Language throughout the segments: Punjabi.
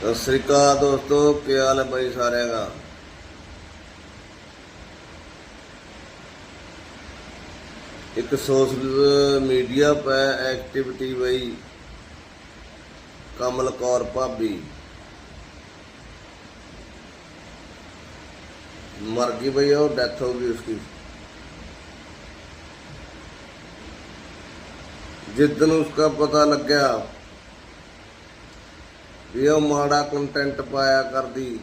ਸਤਿ ਸ੍ਰੀ ਅਕਾਲ ਦੋਸਤੋ, ਕੀ ਹਾਲ ਹੈ ਬਾਈ ਸਾਰਿਆਂ ਦਾ? ਇੱਕ ਸੋਸ਼ਲ ਮੀਡੀਆ ਪੈ ਐਕਟੀਵਿਟੀ ਬਈ ਕਮਲ ਕੌਰ ਭਾਬੀ। ਮਰ ਗਈ ਬਈ ਉਹ ਡੈਥ ਹੋ ਗਈ ਉਸकी ਜਿਸ ਦਿਨ ਉਸका ਪਤਾ ਲੱਗਿਆ ਵੀ ਉਹ ਮਾੜਾ ਕੰਟੈਂਟ ਪਾਇਆ ਕਰਦੀ।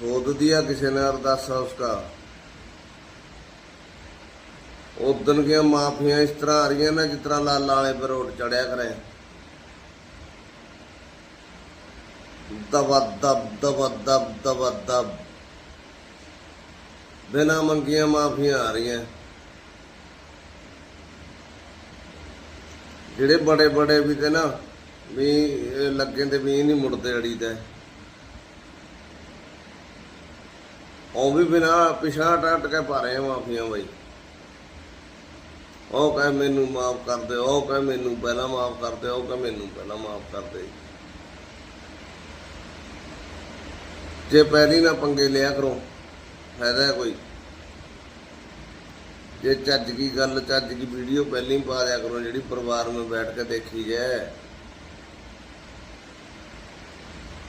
ਸੋਧਦੀ ਆ ਕਿਸੇ ਨੇ ਅਰਦਾਸਾ ਉਸਕਾ ਉਦਨ ਦੀਆਂ ਮਾਫੀਆਂ ਇਸ ਤਰ੍ਹਾਂ ਆ ਰਹੀਆਂ ਨਾ ਜਿਸ ਤਰ੍ਹਾਂ ਲਾਲ ਵਾਲੇ ਬਰੋਡ ਚੜਿਆ ਕਰੇ। ਦਬ ਦਬ ਦਬ ਦਬ ਦਬ ਦਬ। ਬਿਨਾ ਮੰਗੀਆਂ ਮਾਫੀਆਂ ਆ ਰਹੀਆਂ। ਜਿਹੜੇ ਬੜੇ ਬੜੇ ਵੀ ਤੇ ਨਾ ਵੀ ਲੱਗੇ ਤੇ ਵੀ ਨਹੀਂ ਮੁੜਦੇ ਅੜੀ ਤੇ। ਉਹ ਵੀ ਬਿਨਾ ਪਿਛਾ ਟੱਟ ਕੇ ਪਾ ਮਾਫੀਆਂ ਬਈ। ਉਹ ਕਹੇ ਮੈਨੂੰ ਮਾਫ ਕਰ ਦੇ ਉਹ ਕਹੇ ਮੈਨੂੰ ਪਹਿਲਾਂ ਮਾਫ ਕਰ ਦੇ ਉਹ ਕਹੇ ਮੈਨੂੰ ਪਹਿਲਾਂ ਮਾਫ ਕਰ ਦੇ। ਜੇ ਪਹਿਲੀ ਨਾ ਪੰਗੇ ਲਿਆ ਕਰੋ, ਫਾਇਦਾ ਕੋਈ। ਜੇ ਚੱਜ ਕੀ ਗੱਲ, ਚੱਜ ਕੀ ਵੀਡੀਓ ਪਹਿਲਾਂ ਹੀ ਪਾ ਦਿਆ ਕਰੋ, ਜਿਹੜੀ ਪਰਿਵਾਰ ਨੂੰ ਬੈਠ ਕੇ ਦੇਖੀ ਜਾਏ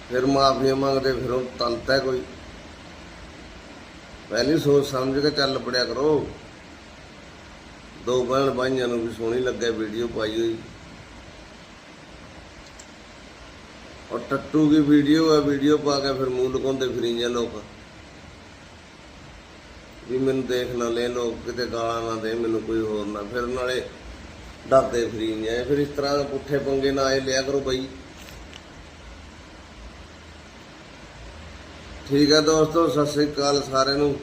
ਫਿਰ ਮਾਫੀਆਂ ਮੰਗਦੇ, ਫਿਰ ਉਹ ਤੰਤ ਹੈ ਕੋਈ। ਪਹਿਲੀ ਸੋਚ ਸਮਝ ਕੇ ਚੱਲ ਪੜਿਆ ਕਰੋ। ਦੋ ਭੈਣ ਭਾਈਆਂ ਨੂੰ ਵੀ ਸੋਹਣੀ ਲੱਗੇ ਵੀਡੀਓ ਪਾਈ ਹੋਈ। ਔਰ ਟੱਟੂ ਦੀ ਵੀਡੀਓ ਹੈ, ਵੀਡੀਓ ਪਾ ਕੇ ਫਿਰ ਮੂੰਹ ਲਗਾਉਂਦੇ ਫਿਰੀਆਂ ਲੋਕ। ਵੀ ਮੈਨੂੰ ਦੇਖ ਨਾ, ਲੈ ਲੋਕ ਕਿਤੇ ਗਾਲਾਂ ਨਾ ਦੇ, ਮੈਨੂੰ ਕੋਈ ਹੋਰ ਨਾ। ਫਿਰ ਨਾਲੇ ਡਰਦੇ ਫਰੀ ਨਹੀਂ ਆਏ। ਫਿਰ ਇਸ ਤਰ੍ਹਾਂ ਦੇ ਪੁੱਠੇ ਪੰਗੇ ਨਾ ਆਏ ਲਿਆ ਕਰੋ ਬਈ। ਠੀਕ ਹੈ ਦੋਸਤੋ, ਸਤਿ ਸ੍ਰੀ ਅਕਾਲ ਸਾਰਿਆਂ ਨੂੰ।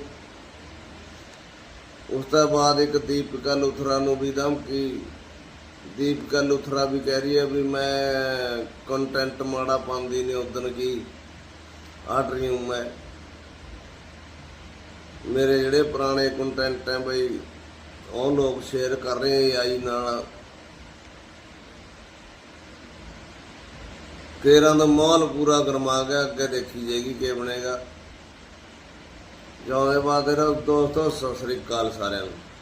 ਉਸ ਤੋਂ ਬਾਅਦ ਇੱਕ ਦੀਪਿਕਾ ਲੁਥਰਾ ਨੂੰ ਵੀ ਧਮਕੀ। ਦੀਪਿਕਾ ਲੁਥਰਾ ਵੀ ਕਹਿ ਰਹੀ ਹੈ ਵੀ ਮੈਂ ਕੰਟੈਂਟ ਮਾੜਾ ਪਾਉਂਦੀ ਨਹੀਂ ਉਦਣ ਕੀ? ਆਟ ਹੂੰ। ਮੈਂ ਮੇਰੇ ਜਿਹੜੇ ਪੁਰਾਣੇ ਕੰਟੈਂਟ ਹੈ ਬਈ, ਉਹ ਲੋਕ ਸ਼ੇਅਰ ਕਰ ਰਹੇ ਆ ਆਈ ਨਾਲ। ਕੇਰਾਂ ਦਾ ਮਾਹੌਲ ਪੂਰਾ ਗਰਮਾ ਗਿਆ, ਅੱਗੇ ਦੇਖੀ ਜਾਏਗੀ ਕੀ ਬਣੇਗਾ। ਜਿਉਂਦੇ ਬਾਅਦ ਦੋਸਤੋ, ਸਤਿ ਸ੍ਰੀ ਅਕਾਲ ਸਾਰਿਆਂ ਨੂੰ।